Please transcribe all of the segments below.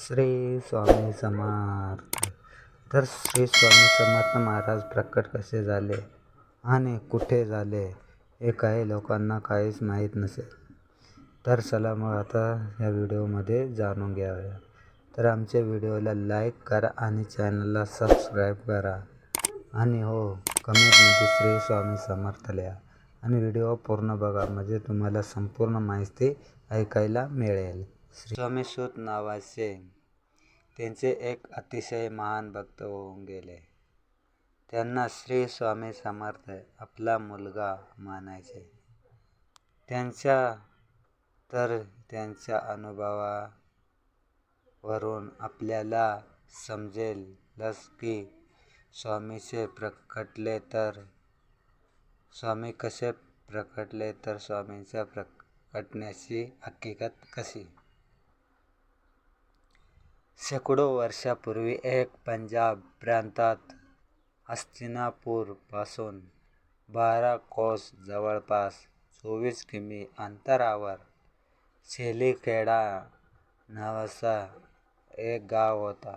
श्री स्वामी समर्थ. तर श्री स्वामी समर्थ महाराज प्रकट कसे झाले आणि कुठे झाले हे काही लोकांना काहीच माहीत नसेल. तर चला मग आता या व्हिडिओमध्ये जाणून घ्यावे तर आमच्या व्हिडिओला लाईक करा आणि चॅनलला सबस्क्राईब करा. आणि हो कमेंटमध्ये श्री स्वामी समर्थ लिहा. आणि व्हिडिओ पूर्ण बघा म्हणजे तुम्हाला संपूर्ण माहिती ऐकायला मिळेल. श्री स्वामी सूत नावाचे त्यांचे एक अतिशय महान भक्त होऊन गेले. त्यांना श्री स्वामी समर्थ आपला मुलगा मानायचे. त्यांच्या तर त्यांच्या अनुभवावरून आपल्याला समजेलच की स्वामीचे प्रकटले तर स्वामी कसे प्रकटले तर स्वामींच्या प्रकटण्याची हकीकत कशी? शेकडो वर्षापूर्वी एक पंजाब प्रांतात हस्तिनापूरपासून बारा कोस जवळपास चोवीस किमी अंतरावर शेलीखेडा नावाचा एक गाव होता.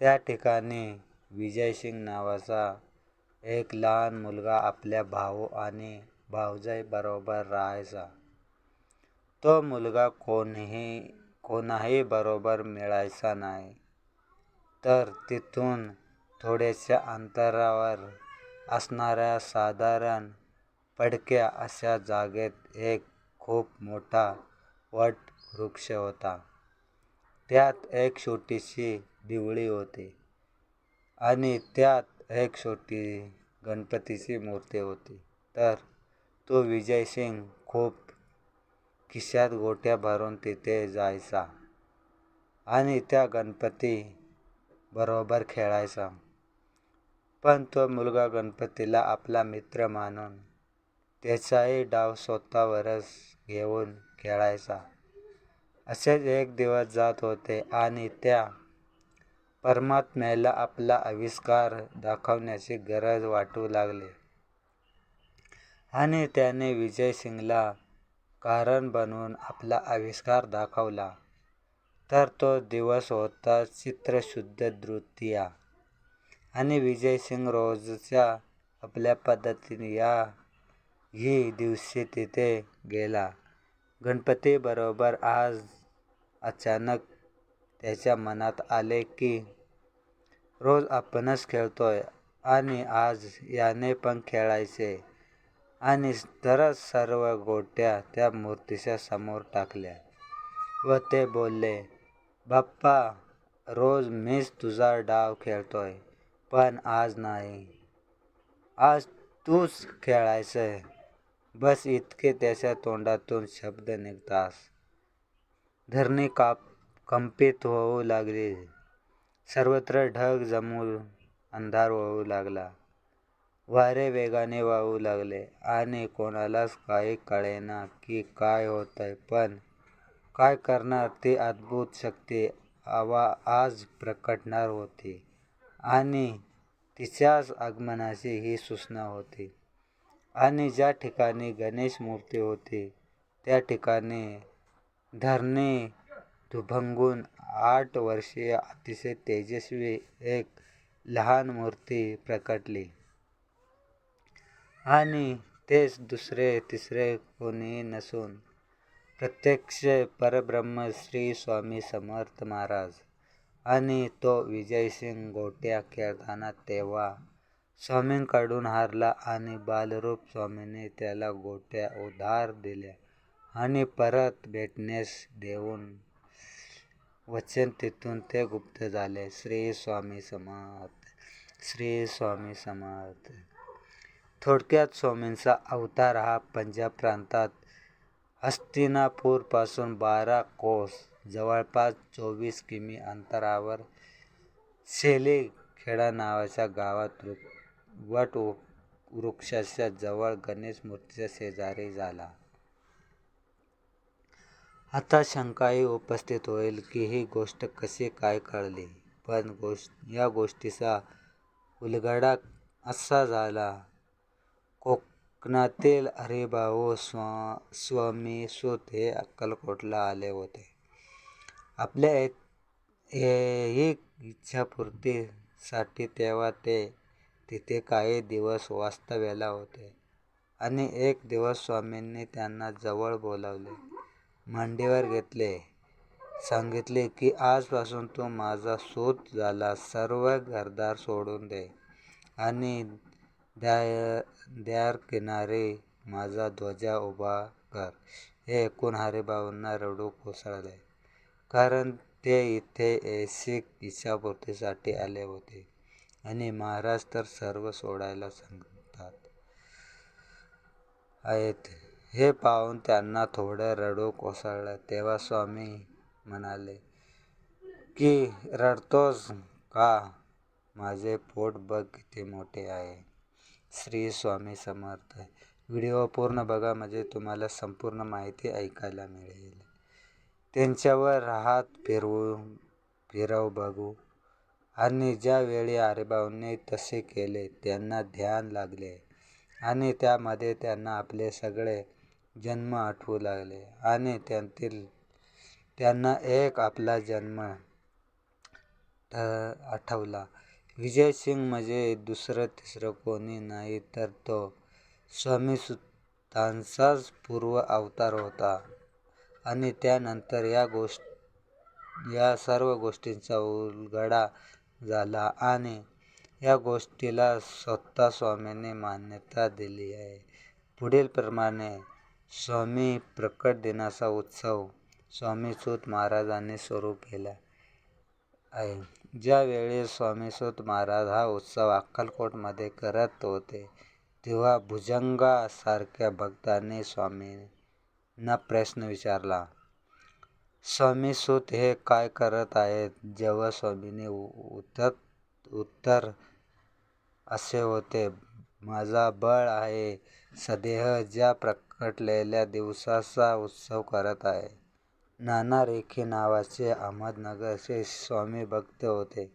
त्या ठिकाणी विजयसिंग नावाचा एक लहान मुलगा आपल्या भाऊ आणि भावजाईबरोबर राहायचा. तो मुलगा कोणीही कोणाही बरोबर मिळायचा नाही. तर तिथून थोड्याशा अंतरावर असणाऱ्या साधारण पडक्या अशा जागेत एक खूप मोठा वट वृक्ष होता. त्यात एक छोटीशी दिवळी होती आणि त्यात एक छोटी गणपतीची मूर्ती होती. तर तो विजयसिंग खूप खिशात गोट्या भरून तिथे जायचा आणि त्या गणपती बरोबर खेळायचा. पण तो मुलगा गणपतीला आपला मित्र मानून त्याचाही डाव स्वतःवरच घेऊन खेळायचा. असेच एक दिवस जात होते आणि त्या परमात्म्याला आपला आविष्कार दाखवण्याची गरज वाटू लागली. आणि त्याने विजय सिंगला कारण बनवून आपला आविष्कार दाखवला. तर तो दिवस होता चित्रशुद्ध तृतीया आणि विजयसिंग रोजच्या आपल्या पद्धतीने या ही दिवशी तिथे गेला. गणपतीबरोबर आज अचानक त्याच्या मनात आले की रोज आपणच खेळतोय आणि आज याने पण खेळायचे. आणि तरच सर्व गोट्या त्या मूर्तीच्या समोर टाकल्या व ते बोलले बाप्पा रोज मीच तुझा डाव खेळतोय पण आज नाही. आज तूच खेळायचंय. बस इतके त्याच्या तोंडातून शब्द निघतास धरणी काप कंपित होऊ लागली. सर्वत्र ढग जमून अंधार होऊ लागला. वारे वेगाने वाहू लागले. आणि कोणालाच काही कळेना की काय होतंय. पण काय करणार ती अद्भुत शक्ती आवा आज प्रकटणार होती. आणि तिच्याच आगमनाची ही सूचना होती. आणि ज्या ठिकाणी गणेश मूर्ती होती त्या ठिकाणी धरणी दुभंगून आठ वर्षीय अतिशय तेजस्वी एक लहान मूर्ती प्रकटली. आणि तेच दुसरे तिसरे कोणी नसून प्रत्यक्ष परब्रह्म श्री स्वामी समर्थ महाराज. आणि तो विजयसिंग गोट्या खेळताना तेव्हा स्वामींकडून हारला आणि बालरूप स्वामीने त्याला गोट्या उधार दिल्या आणि परत भेटण्यास देऊन वचन तिथून ते गुप्त झाले. श्री स्वामी समर्थ श्री स्वामी समर्थ. थोडक्यात स्वामींचा अवतार हा पंजाब प्रांतात हस्तिनापूरपासून बारा कोस जवळपास चोवीस किमी अंतरावर सेले खेडा नावाच्या गावात वट वृक्षाच्या जवळ गणेश मूर्तीच्या शेजारी झाला. आता शंकाही उपस्थित होईल की ही गोष्ट कशी काय कळली पण गोष्ट या गोष्टीचा उलगडा असा झाला कोकणातील हरिभाऊ स्वा स्वामी सूत हे अक्कलकोटला आले होते. आपल्या एक इच्छापूर्तीसाठी तेव्हा ते तिथे काही दिवस वास्तव्याला होते आणि एक दिवस स्वामींनी त्यांना जवळ बोलावले. मांडीवर घेतले. सांगितले की आजपासून तू माझा सूत झाला. सर्व घरदार सोडून दे आणि द्या द्यार किनारी माझा ध्वजा उभा कर. हे ऐकून हरिभाऊंना रडू कोसळले. कारण ते इथे ऐसिक इच्छापूर्तीसाठी आले होते. आणि महाराज तर सर्व सोडायला सांगतात. आहेत. हे पाहून त्यांना थोडं रडू कोसळलं. तेव्हा स्वामी म्हणाले की रडतोस का? माझे पोट बघ किती मोठे आहे. श्री स्वामी समर्थ. व्हिडिओ पूर्ण बघा म्हणजे तुम्हाला संपूर्ण माहिती ऐकायला मिळेल. त्यांच्यावर राहत फिरवू फिरव बघू. आणि ज्यावेळी आरेबाऊंनी तसे केले त्यांना ध्यान लागले. आणि त्यामध्ये त्यांना आपले सगळे जन्म आठवू लागले. आणि त्यांतील त्यांना एक आपला जन्म आठवला. विजय सिंग म्हणजे दुसरं तिसरं कोणी नाही तर तो स्वामी सुतांचाच पूर्व अवतार होता. आणि त्यानंतर या गोष्ट या सर्व गोष्टींचा उलगडा झाला आणि या गोष्टीला स्वतः स्वामींनी मान्यता दिली आहे. पुढीलप्रमाणे स्वामी प्रकट दिनाचा उत्सव स्वामी सूत महाराजांनी सुरू केला आहे. ज्यावेळी स्वामीसूत महाराज हा उत्सव अक्कलकोटमध्ये करत होते तेव्हा भुजंगासारख्या भक्तांनी स्वामींना प्रश्न विचारला स्वामीसूत हे काय करत आहेत? जेव्हा स्वामीने उत्तर उत्तर असे होते माझा बळ आहे सदेह ज्या प्रकटलेल्या दिवसाचा उत्सव करत आहे. नाना रेखे नावाचे अहमदनगरचे स्वामी भक्त होते.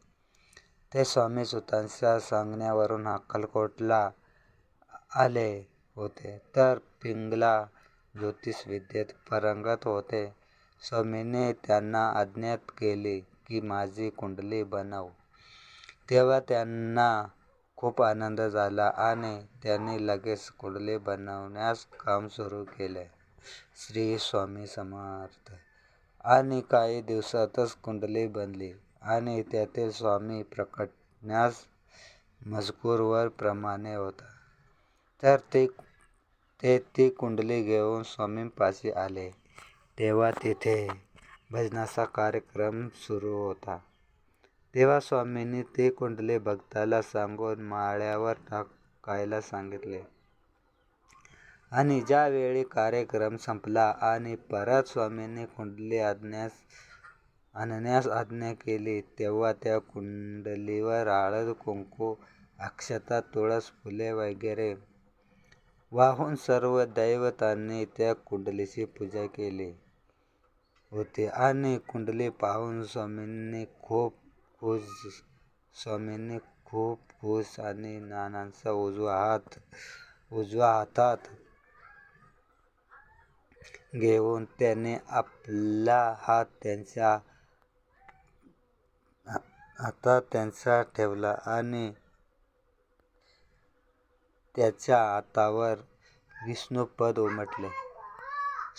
ते स्वामी सुतांच्या सांगण्यावरून अक्कलकोटला आले होते. तर पिंगला ज्योतिषविद्येत परंगत होते. स्वामीने त्यांना आज्ञात केली की माझी कुंडली बनव. तेव्हा त्यांना खूप आनंद झाला आणि त्यांनी लगेच कुंडली बनवण्यास काम सुरू केले. श्री स्वामी समर्थ. आणि काही दिवसातच कुंडली बनली आणि त्यातील स्वामी प्रकटण्यास मजकूरवर प्रमाणे होता. तर ते ते ती कुंडली घेऊन स्वामींपाशी आले. तेव्हा तिथे भजनाचा कार्यक्रम सुरू होता. तेव्हा स्वामींनी ती कुंडली भक्ताला सांगून माळ्यावर टाकायला सांगितले. आणि ज्यावेळी कार्यक्रम संपला आणि परत स्वामींनी कुंडली आणण्यास आणण्यास आज्ञा केली तेव्हा त्या कुंडलीवर हळद कुंकू अक्षता तुळस फुले वगैरे वाहून सर्व दैवतांनी त्या कुंडलीची पूजा केली होती. आणि कुंडली पाहून स्वामींनी खूप खुश स्वामींनी खूप खुश आणि नानांचा उजवा हात उजवा हातात घेऊन त्याने आपला हात त्यांच्या हातात त्यांचा ठेवला आणि त्याच्या हातावर विष्णुपद उमटले.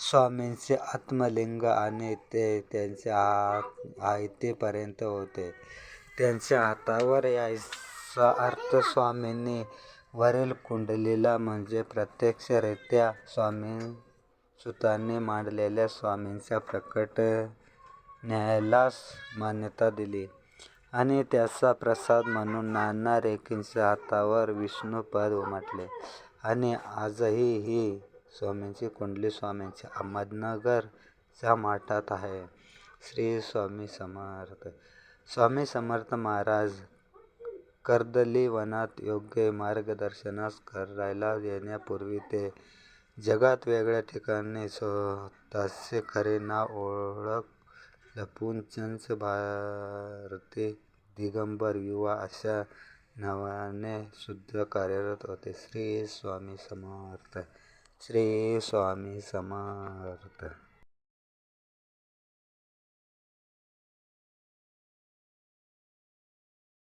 स्वामींचे आत्मलिंग आणि ते त्यांच्या हात आयतेपर्यंत होते. त्यांच्या हातावर यायचा अर्थ स्वामींनी वरील कुंडलीला म्हणजे प्रत्यक्षरित्या स्वामी सुतांनी मांडलेल्या स्वामींच्या प्रकट न्यायालास मान्यता दिली. आणि त्याचा प्रसाद म्हणून नाना रेखींच्या हातावर विष्णुपद उमटले. आणि आजही ही स्वामींची कुंडली स्वामींच्या अहमदनगरच्या माठात आहे. श्री स्वामी समर्थ. स्वामी समर्थ महाराज कर्दली वनात योग्य मार्गदर्शनास करायला येण्यापूर्वी ते जगात वेगळ्या ठिकाणी स्वतःचे खरे नाव ओळख लपवून चंच भारती. दिगंबर युवा अशा नावाने सुद्धा कार्यरत होते. श्री स्वामी समर्थ श्री स्वामी समर्थ.